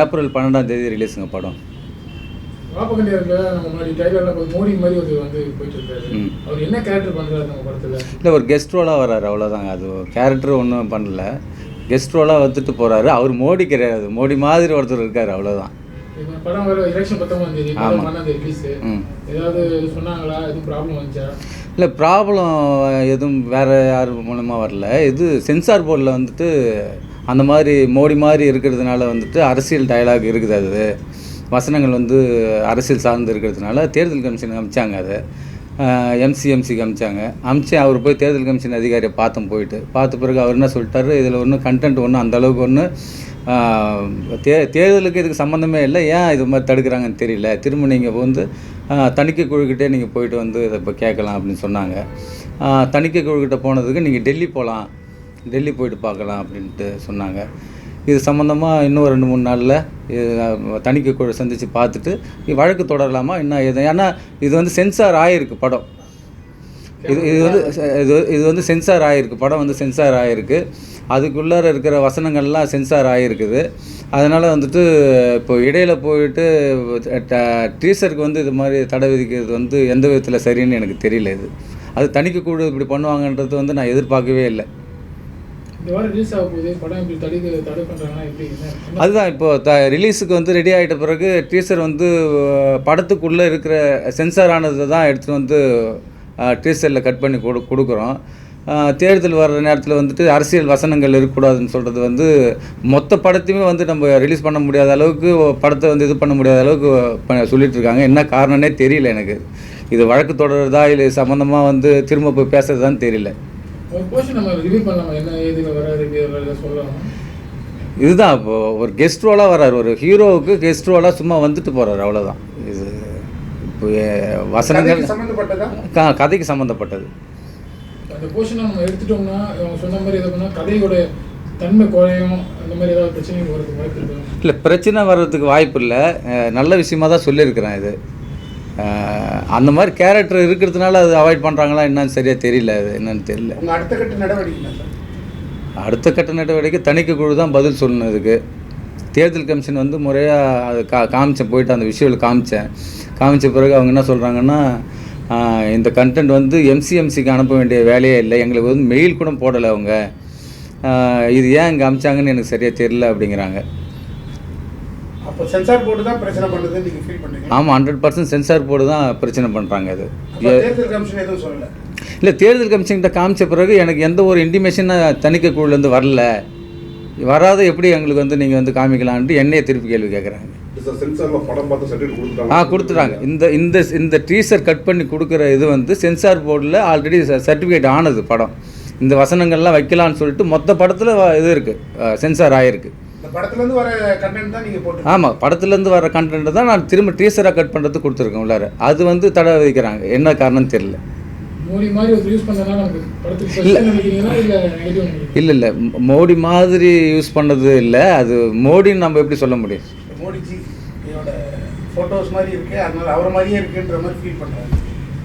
April பன்னெண்டாம் தேதி ரிலீஸுங்க படம். இல்லை ஒரு கெஸ்ட் ரோலாக வர்றாரு அவ்வளோதாங்க அது கேரக்டர் ஒன்றும் பண்ணல. கெஸ்ட் ரோலாக வந்துட்டு போகிறாரு அவர் மோடி கிடையாது. மோடி மாதிரி ஒருத்தர் இருக்கார் அவ்வளோதான் இல்லை ப்ராப்ளம் எதுவும் வேறு யார் மூலமாக வரல. இது சென்சார் போர்டில் வந்துட்டு அந்த மாதிரி மோடி மாதிரி இருக்கிறதுனால வந்துட்டு அரசியல் டயலாக் இருக்குது அது. வசனங்கள் வந்து அரசியல் சார்ந்து இருக்கிறதுனால தேர்தல் கமிஷனுக்கு அமிச்சாங்க அதை. எம்சிஎம்சிக்கு அமிச்சாங்க. அமிச்சு அவர் போய் தேர்தல் கமிஷன் அதிகாரியை பார்த்தோம் போயிட்டு. பார்த்த பிறகு அவர் என்ன சொல்லிட்டாரு? இதில் ஒன்றும் கண்டென்ட் ஒன்றும் அந்தளவுக்கு ஒன்று தே தேர்தலுக்கு இதுக்கு சம்மந்தமே இல்லை. ஏன் இது மாதிரி தடுக்கிறாங்கன்னு தெரியல. திரும்ப நீங்கள் வந்து தணிக்கை குழுக்கிட்டே நீங்கள் போயிட்டு வந்து இதை இப்போ கேட்கலாம் அப்படின்னு சொன்னாங்க. தணிக்கை குழுக்கிட்ட போனதுக்கு நீங்கள் டெல்லி போகலாம் டெல்லி போயிட்டு பார்க்கலாம் அப்படின்ட்டு சொன்னாங்க. இது சம்மந்தமாக இன்னும் ரெண்டு மூணு நாளில் தணிக்கை குழு சந்தித்து பார்த்துட்டு வழக்கு தொடரலாமா என்ன இது ஏன்னா இது வந்து சென்சார் ஆகிருக்கு படம். இது இது வந்து இது இது வந்து சென்சார் ஆகிருக்கு படம் வந்து சென்சார் ஆகிருக்கு அதுக்குள்ளார இருக்கிற வசனங்கள்லாம் சென்சார் ஆகிருக்குது அதனால் வந்துட்டு இப்போ இடையில போயிட்டு டீசருக்கு வந்து இது மாதிரி தடை விதிக்கிறது வந்து எந்த விதத்தில் சரின்னு எனக்கு தெரியல இது. அது தணிக்கை குழு இப்படி பண்ணுவாங்கன்றது வந்து நான் எதிர்பார்க்கவே இல்லை. அதுதான் இப்போ த ரிலீஸுக்கு வந்து ரெடி ஆகிட்ட பிறகு டீசர் வந்து படத்துக்குள்ளே இருக்கிற சென்சார் தான் எடுத்துகிட்டு வந்து டீசரில் கட் பண்ணி கொடு கொடுக்குறோம். தேர்தல் வர்ற நேரத்தில் வந்துட்டு அரசியல் வசனங்கள் இருக்கக்கூடாதுன்னு சொல்கிறது வந்து மொத்த படத்தையுமே வந்து நம்ம ரிலீஸ் பண்ண முடியாத அளவுக்கு படத்தை வந்து இது பண்ண முடியாத அளவுக்கு ப- சொல்லிட்டு இருக்காங்க என்ன காரணம்னே தெரியல எனக்கு. இது வழக்கு தொடர்றதா இல்லை சம்மந்தமாக வந்து திரும்ப போய் பேசுகிறதான்னு தெரியல. ஒரு போர்ஷன் நம்ம ரிவ்யூ பண்ணலாமா? என்ன ஏதுல வராது ஏதுல சொல்லலாம்? இதுதான் இப்போ ஒரு கெஸ்ட் ரோலாக வர்றாரு ஒரு ஹீரோவுக்கு கெஸ்ட் ரோலாக சும்மா வந்துட்டு போகிறாரு அவ்வளோதான் இது இப்போ வசனங்கள் க- கதைக்கு சம்மந்தப்பட்டது அந்த போர்ஷனை நம்ம எடுத்துட்டோம்னா அவங்க சொன்ன மாதிரி எது பண்ணா கதையோட தன்மை குறையும் அந்த மாதிரி ஏதாவது பிரச்சனைகள் வரதுக்கு வாய்ப்பு இல்லை பிரச்சனை வர்றதுக்கு வாய்ப்பு இல்லை. நல்ல விஷயமா தான் சொல்லியிருக்கிறேன் இது. அந்த மாதிரி கேரக்டர் இருக்கிறதுனால அது அவாய்ட் பண்ணுறாங்களா என்னன்னு சரியாக தெரியல அது என்னன்னு தெரியல. அடுத்த கட்ட நடவடிக்கை அடுத்த கட்ட நடவடிக்கை தணிக்கை குழு தான் பதில் சொல்லணும் இதுக்கு தேர்தல் கமிஷன் வந்து முறையாக அது கா காமிச்சேன் போயிட்டு அந்த விஷுவல் காமிச்சேன். காமிச்ச பிறகு அவங்க என்ன சொல்கிறாங்கன்னா இந்த கண்டென்ட் வந்து எம்சிஎம்சிக்கு அனுப்ப வேண்டிய வேலையே இல்லை எங்களுக்கு வந்து மெயில் கூட போடலை அவங்க. இது ஏன் இங்கே அமிச்சாங்கன்னு எனக்கு சரியாக தெரியல அப்படிங்கிறாங்க. அப்போ சென்சார் போர்டு தான் பிரச்சனை பண்ணுதுன்னு நீங்க ஃபீல் பண்றீங்க ஆமாம் ஹண்ட்ரட் பர்சன்ட் சென்சார் போர்டு தான் பிரச்சனை பண்ணுறாங்க இது அப்போ தேர்தல் கமிஷன் எதுவும் சொல்லல? இல்லை தேர்தல் கமிஷன்கிட்ட காமிச்ச பிறகு எனக்கு எந்த ஒரு இன்டிமேஷன் தணிக்கை குழுலேருந்து வரல. வராத எப்படி எங்களுக்கு வந்து நீங்கள் வந்து காமிக்கலான்ட்டு என்னைய திருப்பி கேள்வி கேட்குறாங்க ஆ கொடுத்துட்டாங்க. இந்த இந்த இந்த டீசர் கட் பண்ணி கொடுக்குற இது வந்து சென்சார் போர்டில் ஆல்ரெடி சர்டிஃபிகேட் ஆனது படம். இந்த வசனங்கள்லாம் வைக்கலான்னு சொல்லிட்டு மொத்த படத்தில் இது இருக்குது சென்சார் ஆகிருக்கு இந்த படத்துல இருந்து வர கண்டென்ட் தான் நீங்க போட்டு ஆமாம் படத்துலேருந்து வர கண்டென்ட் தான் நான் திரும்ப டீசராக கட் பண்ணுறதுக்கு கொடுத்துருக்கேன் உள்ளார. அது வந்து தடை விதிக்கிறாங்க. என்ன காரணம் தெரியல. மோடி மாதிரி ஒரு யூஸ் பண்ணனால நமக்கு படத்துக்கு இல்ல. இல்ல மோடி மாதிரி யூஸ் பண்ணது இல்லை. அது மோடின்னு நம்ம எப்படி சொல்ல முடியும்? மோடிஜி இதோட போட்டோஸ் மாதிரி இருக்கு. அதனால அவரை மாதிரியே இருக்குன்ற மாதிரி ஃபீல் பண்றாங்க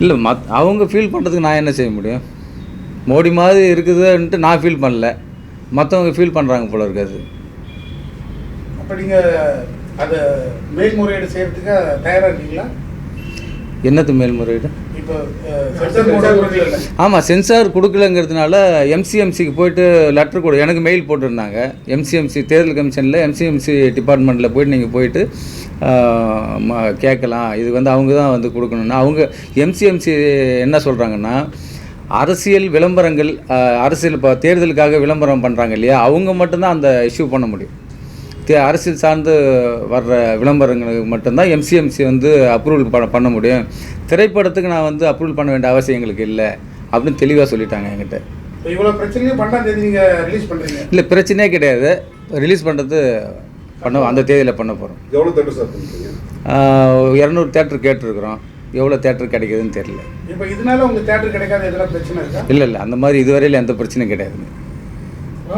இல்லை மத் அவங்க ஃபீல் பண்ணுறதுக்கு நான் என்ன செய்ய முடியும்? மோடி மாதிரி இருக்குதுன்ட்டு நான் ஃபீல் பண்ணல. மற்றவங்க ஃபீல் பண்ணுறாங்க போல இருக்காது அப்ப நீங்க அதை மேல்முறையீடு செய்யறதுக்கு தயாரா இருக்கீங்களா? என்னது மேல்முறையீடு? ஆமாம் சென்சார் கொடுக்கலங்கிறதுனால எம்சிஎம்சிக்கு போயிட்டு லெட்டர் கொடு எனக்கு மெயில் போட்டிருந்தாங்க. எம்சிஎம்சி தேர்தல் கமிஷனில் எம்சிஎம்சி டிபார்ட்மெண்ட்டில் போயிட்டு நீங்கள் போயிட்டு கேட்கலாம். இது வந்து அவங்க தான் வந்து கொடுக்கணும்னா. அவங்க எம்சிஎம்சி என்ன சொல்கிறாங்கன்னா அரசியல் விளம்பரங்கள் அரசியல் இப்போ தேர்தலுக்காக விளம்பரம் பண்ணுறாங்க இல்லையா? அவங்க மட்டும்தான் அந்த இஷ்யூ பண்ண முடியும். அரசியல் சார்ந்து வர்ற விளம்பரங்களுக்கு மட்டும்தான் எம்சிஎம்சி வந்து அப்ரூவல் பண்ண பண்ண முடியும். திரைப்படத்துக்கு நான் வந்து அப்ரூவல் பண்ண வேண்டிய அவசியம் எங்களுக்கு இல்லை. அப்படின்னு தெளிவாக சொல்லிட்டாங்க என்கிட்ட. இப்போ இவ்வளவு பிரச்சனையும் பன்னெண்டாம் தேதி நீங்க ரிலீஸ் பண்றீங்க. இல்லை பிரச்சனையே கிடையாது. ரிலீஸ் பண்ணுறது பண்ண அந்த தேதியில் பண்ண போகிறோம் எவ்வளவு தேட்டர் சார் பண்ணுறீங்க இரநூறு தேட்டர் கேட்டிருக்கிறோம். எவ்வளோ தேட்டர் கிடைக்குதுன்னு தெரியல. இப்போ இதனால உங்க தேட்டர் கிடைக்காத எதனா பிரச்சனை இல்லை இல்லை அந்த மாதிரி இதுவரையில் எந்த பிரச்சனையும் கிடையாதுங்க. வா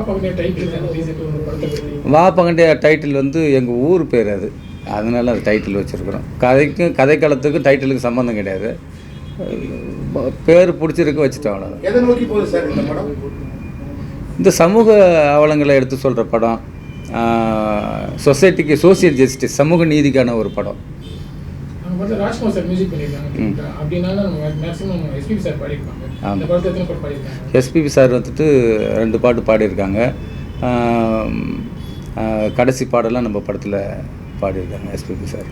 பக்கத்துல டைட்டில் வந்து எங்கள் ஊர் பேர் அது. அதனால அது டைட்டில் வச்சுருக்குறோம். கதைக்கும் கதைக்களத்துக்கும் டைட்டிலுக்கு சம்மந்தம் கிடையாது. பேர் பிடிச்சிருக்கு வச்சுட்டோம் சார் இந்த படம்? இந்த சமூக அவலங்களை எடுத்து சொல்கிற படம் சொசைட்டிக்கு சோசியல் ஜஸ்டிஸ் சமூக நீதிக்கான ஒரு படம். அப்படின்னா மேக்ஸிமம் எஸ்பிபி சார் பாடியிருப்பாங்க. எஸ்பிபி சார் வந்துட்டு ரெண்டு பாட்டு பாடியிருக்காங்க. கடைசி பாடலாம் நம்ம படத்தில் பாடியிருக்காங்க எஸ்பிபி சார்.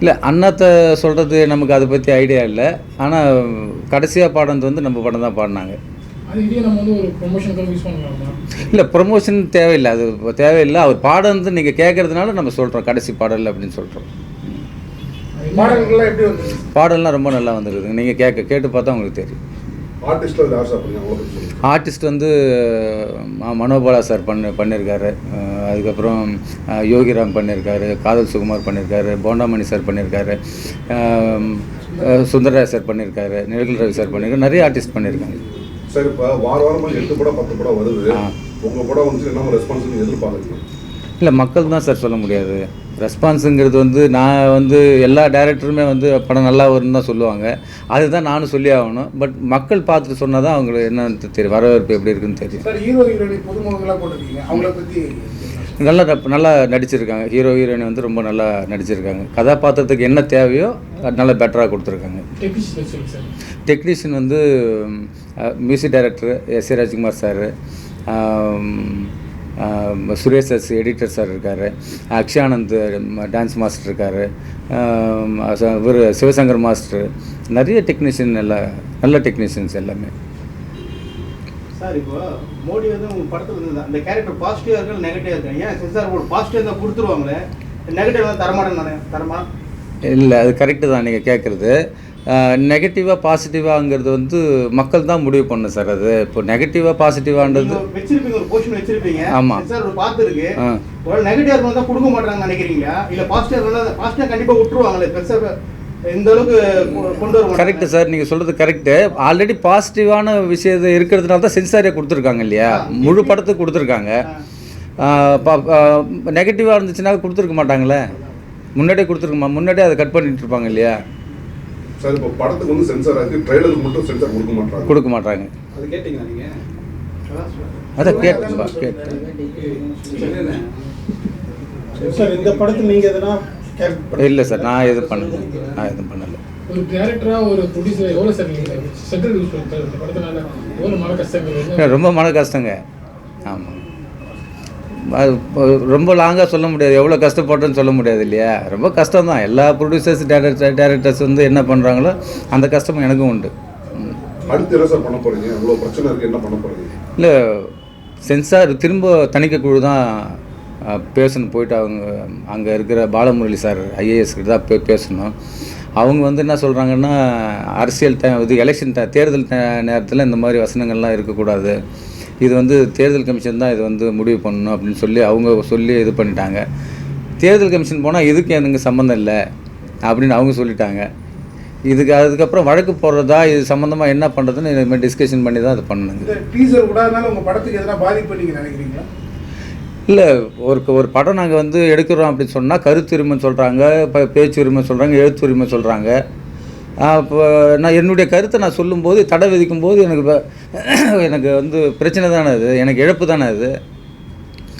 இல்லை அண்ணாத்தை சொல்கிறது நமக்கு அதை பற்றி ஐடியா இல்லை. ஆனால் கடைசியாக பாடினது வந்து நம்ம படம் தான் பாடினாங்க. வந்து இல்லை ப்ரொமோஷன் தேவையில்லை. அது தேவையில்லை. அவர் பாடுறது நீங்கள் கேட்கறதுனால நம்ம சொல்கிறோம் கடைசி பாடல் அப்படின்னு சொல்கிறோம் பாடல்கள்லாம் எப்படி வந்தது? பாடல்லாம் ரொம்ப நல்லா வந்துருக்குதுங்க நீங்கள் கேட்க கேட்டு பார்த்தா உங்களுக்கு தெரியும். ஆர்டிஸ்ட் வந்து மனோபாலா சார் பண்ண பண்ணியிருக்காரு அதுக்கப்புறம் யோகிராம் பண்ணியிருக்காரு காதல் சுகுமார் பண்ணியிருக்காரு போண்டாமணி சார் பண்ணியிருக்காரு சுந்தரராஜ் சார் பண்ணியிருக்காரு நிழல் ரவி சார் பண்ணியிருக்காரு நிறைய ஆர்டிஸ்ட் பண்ணியிருக்காங்க சார் இப்போ வார வாரமா எட்டு படம் பத்து படம் வருது. ஆ. உங்க படம் வந்து என்ன ரெஸ்பான்ஸ் எதிர்பார்க்குறீங்க? இல்லை மக்கள் தான் சார் சொல்ல முடியாது. ரெஸ்பான்ஸுங்கிறது வந்து நான் வந்து எல்லா டேரக்டருமே வந்து படம் நல்லா வரும்னு தான் சொல்லுவாங்க. அதுதான் நானும் சொல்லி ஆகணும். பட் மக்கள் பார்த்துட்டு சொன்னால் தான் அவங்களுக்கு என்னன்னு தெரியும் வரவேற்பு எப்படி இருக்குன்னு தெரியும். நல்லா நல்லா நடிச்சிருக்காங்க. ஹீரோ ஹீரோயின் வந்து ரொம்ப நல்லா நடிச்சிருக்காங்க. கதாபாத்திரத்துக்கு என்ன தேவையோ அது நல்லா பெட்டராக கொடுத்துருக்காங்க. டெக்னீஷியன் வந்து music director S. A Rajkumar sir Suresh S editor sir இருக்கார். அக்ஷானந்த் டான்ஸ் மாஸ்டர் இருக்கார். இவர் சிவசங்கர் மாஸ்டர் நிறைய டெக்னீஷியன் நல்லா நல்ல டெக்னீஷியன்ஸ் எல்லாமே. சார் இப்போ மோடி வந்து உங்க படத்துல இருந்து அந்த கேரக்டர் பாசிட்டிவா இருக்கா நெகட்டிவா இருக்கா? ஏன் சென்சார் போர்டு பாசிட்டிவ் தான் கொடுத்துருவாங்களே? நெகட்டிவ் தான் தரமாட்டேன் நானே தரமா? இல்லை அது கரெக்டு தான் நீங்கள் கேட்குறது நெகட்டிவாக பாசிட்டிவாங்கிறது வந்து மக்கள் தான் முடிவு பண்ணணும் சார் அது. இப்போ நெகட்டிவாக பாசிட்டிவான்றது நீங்க வச்சிருப்பீங்க ஒரு போர்ஷன் வச்சிருப்பீங்க. ஆமா. சென்சார் ஒரு பார்த்து இருக்கு ஆ. ஒரு நெகட்டிவா இருக்கணும் தான் கொடுக்க மாட்டாங்கன்னு நினைக்கிறீங்களா? இல்ல பாசிட்டிவ் விட்டுருவாங்களே கரெக்டு சார் நீங்கள் சொல்கிறது கரெக்டு ஆல்ரெடி பாசிட்டிவான விஷயத்தை இருக்கிறதுனால தான் சென்சாரே கொடுத்துருக்காங்க இல்லையா? முழு படத்துக்கு கொடுத்துருக்காங்க. நெகட்டிவாக இருந்துச்சுன்னா கொடுத்துருக்க மாட்டாங்களே? முன்னாடியே கொடுத்துருக்கமா முன்னாடியே அதை கட் பண்ணிட்டு இருப்பாங்க இல்லையா? சார் இப்போ படத்துக்கு வந்து சென்சார் ஆயிருக்கு ட்ரெய்லருக்கு மட்டும் சென்சார் கொடுக்க மாட்டாங்க. கொடுக்க மாட்டாங்க. அது கேட்டீங்களா நீங்க? அதை கேட்டுப்பா கேட்டு சார் இந்த படத்தில் நீங்கள் எதனா இல்லை சார் நான் எதுவும் பண்ணல. நான் எதுவும் பண்ணலை. ஒரு டேரக்டராக ஒரு ப்ரொடியூசர் எவ்வளோ சார் நீங்கள் சென்ட்ரல் யூஸ் பண்ணுறாரு இந்த படத்தினால எவ்வளோ மன கஷ்டங்கள் என்ன ரொம்ப மன கஷ்டங்க ஆமாம் ரொம்ப லாங்காக சொல்ல முடியாது. எவ்வளோ கஷ்டப்பட்டேன்னு சொல்ல முடியாது இல்லையா? ரொம்ப கஷ்டம் தான் எல்லா ப்ரொடியூசர்ஸ் டேரக்டர் டேரக்டர்ஸ் வந்து என்ன பண்ணுறாங்களோ அந்த கஷ்டம் எனக்கும் உண்டு. இல்லை சென்சார் திரும்ப தணிக்கை குழு தான் பேசணும். போயிட்டு அவங்க அங்கே இருக்கிற பாலமுரளி சார் ஐஏஎஸ் கிட்ட தான் பே பேசணும். அவங்க வந்து என்ன சொல்கிறாங்கன்னா அரசியல் டைம் இது எலெக்ஷன் தேர்தல் நேரத்தில் இந்த மாதிரி வசனங்கள்லாம் இருக்கக்கூடாது. இது வந்து தேர்தல் கமிஷன் தான் இது வந்து முடிவு பண்ணணும் அப்படின்னு சொல்லி அவங்க சொல்லி இது பண்ணிட்டாங்க. தேர்தல் கமிஷன் போனால் இதுக்கு எனக்கு சம்மந்தம் இல்லை அப்படின்னு அவங்க சொல்லிட்டாங்க. இதுக்கு அதுக்கப்புறம் வழக்கு போடுறதா இது சம்மந்தமாக என்ன பண்ணுறதுன்னு இனிமேல் டிஸ்கஷன் பண்ணி தான் அது பண்ணணுங்க. டீசர் விடாதனால உங்கள் படத்துக்கு எதனா பாதிப்பு நீங்கள் நினைக்கிறீங்களா? இல்லை ஒரு ஒரு படம் நாங்கள் வந்து எடுக்கிறோம் அப்படின்னு சொன்னால் கருத்துரிமைன்னு சொல்கிறாங்க இப்போ பேச்சுரிமை சொல்கிறாங்க எழுத்துரிமை சொல்கிறாங்க இப்போ நான் என்னுடைய கருத்தை நான் சொல்லும்போது தடை விதிக்கும்போது எனக்கு எனக்கு வந்து பிரச்சனை தானே அது. எனக்கு இழப்பு தானே அது.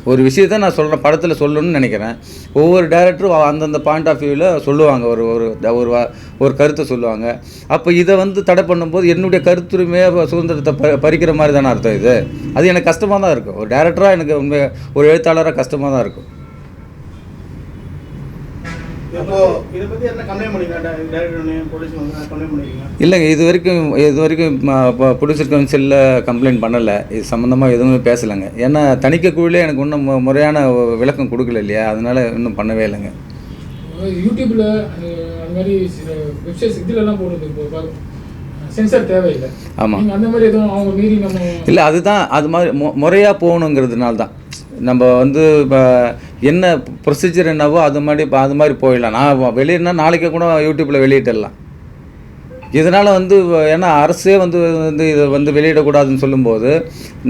ஒரு விஷயத்தை நான் சொல்கிறேன் படத்தில் சொல்லணும்னு நினைக்கிறேன். ஒவ்வொரு டேரக்டரும் அந்தந்த பாயிண்ட் ஆஃப் வியூவில் சொல்லுவாங்க. ஒரு ஒரு ஒரு வா- ஒரு கருத்தை சொல்லுவாங்க. அப்போ இதை வந்து தடை பண்ணும்போது என்னுடைய கருத்துரிமையை சுதந்திரத்தை ப பறிக்கிற மாதிரி தானே அர்த்தம் இது. அது எனக்கு கஷ்டமாக தான் இருக்கும். ஒரு டேரக்டராக எனக்கு உண்மை ஒரு எழுத்தாளராக கஷ்டமாக தான் இருக்கும் இப்போ இதை பத்தி என்ன கம்ப்ளைண்ட் பண்ணிருக்கீங்க டைரக்டர் ப்ரொடியூசர் வந்து கம்ப்ளைண்ட் பண்ணிருக்கீங்க இல்லைங்க இது வரைக்கும் இது வரைக்கும் ப்ரொடியூசர் கவுன்சிலில் கம்ப்ளைண்ட் பண்ணலை. இது சம்மந்தமாக எதுவுமே பேசலைங்க. ஏன்னா தணிக்கை குழுலே எனக்கு இன்னும் முறையான விளக்கம் கொடுக்கல இல்லையா? அதனால இன்னும் பண்ணவே இல்லைங்க. யூடியூப்பில் அந்த மாதிரி சில வெப்சைட்ஸ் இதுலலாம் போடுறது இப்போ சென்சார் தேவையில்லை. ஆமா. நீங்க அந்த மாதிரி எதுவும் அவங்க மீறி நம்ம இல்லை அதுதான் அது மாதிரி மு முறையாக போகணுங்கிறதுனால தான் நம்ம வந்து இப்போ என்ன ப்ரொசீஜர் என்னவோ அது மாதிரி இப்போ அது மாதிரி போயிடலாம். நான் வெளியிடனா நாளைக்கே கூட யூடியூப்பில் வெளியிட்டுடலாம். இதனால் வந்து ஏன்னா அரசே வந்து வந்து இதை வந்து வெளியிடக்கூடாதுன்னு சொல்லும்போது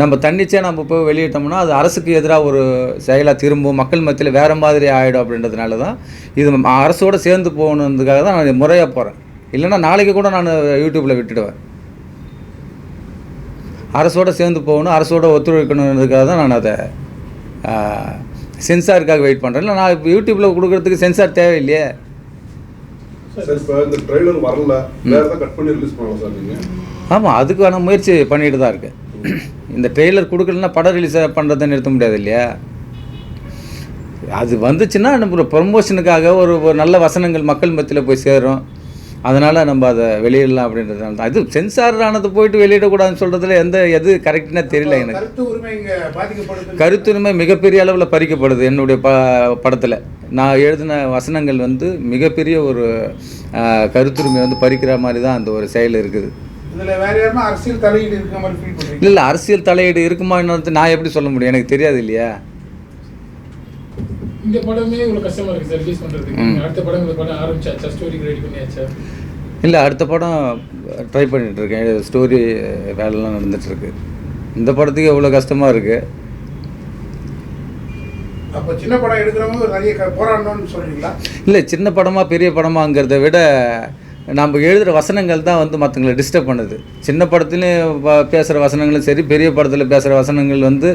நம்ம தன்னிச்சே நம்ம போய் வெளியிட்டோம்னா அது அரசுக்கு எதிராக ஒரு செயலாக திரும்பும் மக்கள் மத்தியில் வேறு மாதிரி ஆகிடும் அப்படின்றதுனால தான் இது அரசோடு சேர்ந்து போகணுன்றதுக்காக தான் நான் முறையாக போகிறேன் இல்லைன்னா நாளைக்கு கூட நான் யூடியூப்பில் விட்டுடுவேன். அரசோடு சேர்ந்து போகணும் அரசோட ஒத்துழைக்கணுன்றதுக்காக தான் நான் அதை சென்சாருக்காக வெயிட் பண்ணுறேன் இல்லை நான் இப்போ யூடியூப்பில் கொடுக்குறதுக்கு சென்சார் தேவையில்லையே. ஆமாம் அதுக்கான முயற்சி பண்ணிட்டு தான் இருக்கு இந்த ட்ரெய்லர் கொடுக்கலன்னா படம் ரிலீஸ் பண்ணுறதை நிறுத்த முடியாது இல்லையா? அது வந்துச்சுன்னா நம்ம ப்ரொமோஷனுக்காக ஒரு நல்ல வசனங்கள் மக்கள் மத்தியில் போய் சேரும். அதனால் நம்ம அதை வெளியிடலாம் அப்படின்றதுனால தான். இது சென்சார் ஆனது போயிட்டு வெளியிடக்கூடாதுன்னு சொல்கிறதுல எந்த எது கரெக்ட்னா தெரியல எனக்கு. கருத்துரிமை மிகப்பெரிய அளவில் பறிக்கப்படுது என்னுடைய ப படத்தில். நான் எழுதின வசனங்கள் வந்து மிகப்பெரிய ஒரு கருத்துரிமை வந்து பறிக்கிற மாதிரி தான் அந்த ஒரு செயல் இருக்குது. இல்லை இல்லை அரசியல் தலையீடு இருக்குமா நான் எப்படி சொல்ல முடியும்? எனக்கு தெரியாது இல்லையா? இந்த படமே இவ்வளவு கஷ்டமா இருக்கு சார் ரிலீஸ் பண்றதுக்கு. ம். அடுத்த படம் இந்த படம் ஆரம்பிச்சாச்சா? ஸ்டோரி ரெடி பண்ணியாச்சா? இல்லை அடுத்த படம் ட்ரை இருக்கேன் ஸ்டோரி வேலைலாம் நடந்துகிட்ருக்கு இந்த படத்துக்கு எவ்வளோ கஷ்டமாக இருக்குது அப்ப சின்ன படம் எடுக்கிறவங்க நிறைய போராடணும்னு சொல்றீங்களா? இல்லை சின்ன படமாக பெரிய படமாங்கிறத விட நம்ம எழுதுகிற வசனங்கள் தான் வந்து மற்றவங்களை டிஸ்டர்ப் பண்ணுது. சின்ன படத்துலையும் பேசுகிற வசனங்களும் சரி பெரிய படத்தில் பேசுகிற வசனங்கள் வந்து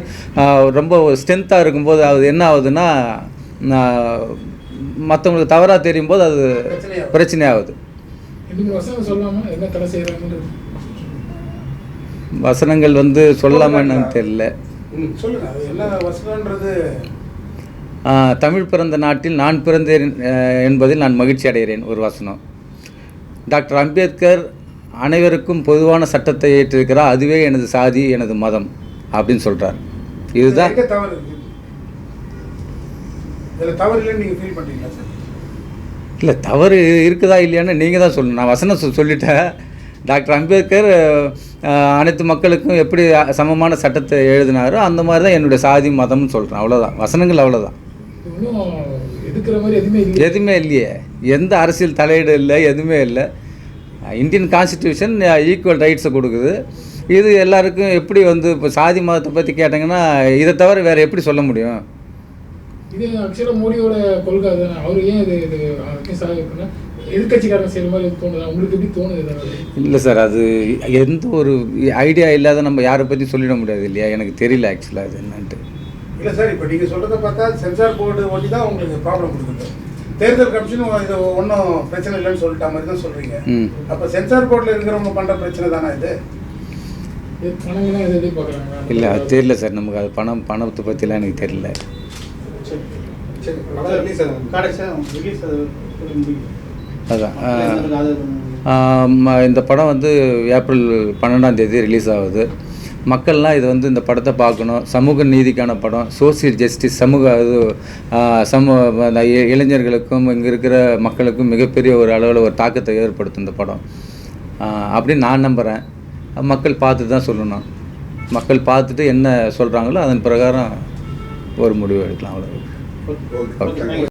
ரொம்ப ஸ்ட்ரென்த்தாக இருக்கும்போது அது என்ன ஆகுதுன்னா மற்றவங்களுக்கு தவறாக தெரியும் போது அது பிரச்சனையாகுது. சொல்லாம வசனங்கள் வந்து சொல்லாமல் என்னன்னு தெரியல. தமிழ் பிறந்த நாட்டில் நான் பிறந்தேன் என்பதில் நான் மகிழ்ச்சி அடைகிறேன் ஒரு வசனம். டாக்டர் அம்பேத்கர் அனைவருக்கும் பொதுவான சட்டத்தை ஏற்றிருக்கிறார் அதுவே எனது சாதி எனது மதம் அப்படின்னு சொல்கிறார் இதுதான் இதுல தவறு இல்லைன்னு நீங்க ஃபீல் பண்றீங்களா சார்? இல்லை தவறு இருக்குதா இல்லையான்னு நீங்கள் தான் சொல்லணும். நான் வசனம் சொல்லிட்டேன். டாக்டர் அம்பேத்கர் அனைத்து மக்களுக்கும் எப்படி சமமான சட்டத்தை எழுதினாரோ அந்த மாதிரி தான் என்னுடைய சாதி மதம்னு சொல்கிறேன் அவ்வளோதான் வசனங்கள் அவ்வளோதான் எதுவுமே இல்லை எதுவுமே இல்லையே. எந்த அரசியல் தலையீடு இல்லை எதுவுமே இல்லை. இந்தியன் கான்ஸ்டிடியூஷன் ஈக்குவல் ரைட்ஸை கொடுக்குது. இது எல்லாருக்கும் எப்படி வந்து இப்போ சாதி மதத்தை பற்றி கேட்டாங்கன்னா இதை தவிர வேறு எப்படி சொல்ல முடியும்? இது ஆக்சுவலா மோடியோட கொள்கை தானே அவர் ஏன் இது இது இருக்குன்னா எதிர்கட்சிக்காரங்க செய்யற மாதிரி தோணுதா? உங்களுக்கு எப்படி தோணுது இல்லை சார் அது எந்த ஒரு ஐடியா இல்லாத நம்ம யாரை பற்றி சொல்லிட முடியாது இல்லையா? எனக்கு தெரியல ஆக்சுவலாக அது என்னன்ட்டு. இல்ல சார் இப்போ நீங்க சொல்றத பார்த்தா சென்சார் போர்டு ஒட்டி தான் உங்களுக்கு ப்ராப்ளம் கொடுக்குது. தேர்தல் கமிஷன் இது ஒன்றும் பிரச்சனை இல்லைன்னு சொல்லிட்ட மாதிரி தான் சொல்றீங்க. ம். அப்ப சென்சார் போர்டில் இருக்கிறவங்க பண்ற பிரச்சனை தானே இது? இல்லை அது தெரியல சார் நமக்கு அது பணம் பணத்தை பற்றிலாம் எனக்கு தெரியல சரி சரி ரிலீஸ் ஆகும் கடைசியாக ரிலீஸ் அது அதான். அது இந்த படம் வந்து ஏப்ரல் பன்னெண்டாம் தேதி ரிலீஸ் ஆகுது. மக்கள்லாம் இது வந்து இந்த படத்தை பார்க்கணும். சமூக நீதிக்கான படம். சோசியல் ஜஸ்டிஸ் சமூக ஆ, சமூ இளைஞர்களுக்கும் இங்கே இருக்கிற மக்களுக்கும் மிகப்பெரிய ஒரு அளவில் ஒரு தாக்கத்தை ஏற்படுத்தும் இந்த படம். அப்படின்னு நான் நம்புகிறேன் மக்கள் பார்த்து தான் சொல்லணும். மக்கள் பார்த்துட்டு என்ன சொல்கிறாங்களோ அதன் பிரகாரம் ஒரு முடிவு எடுக்கலாம். அவ்வளோ Okay.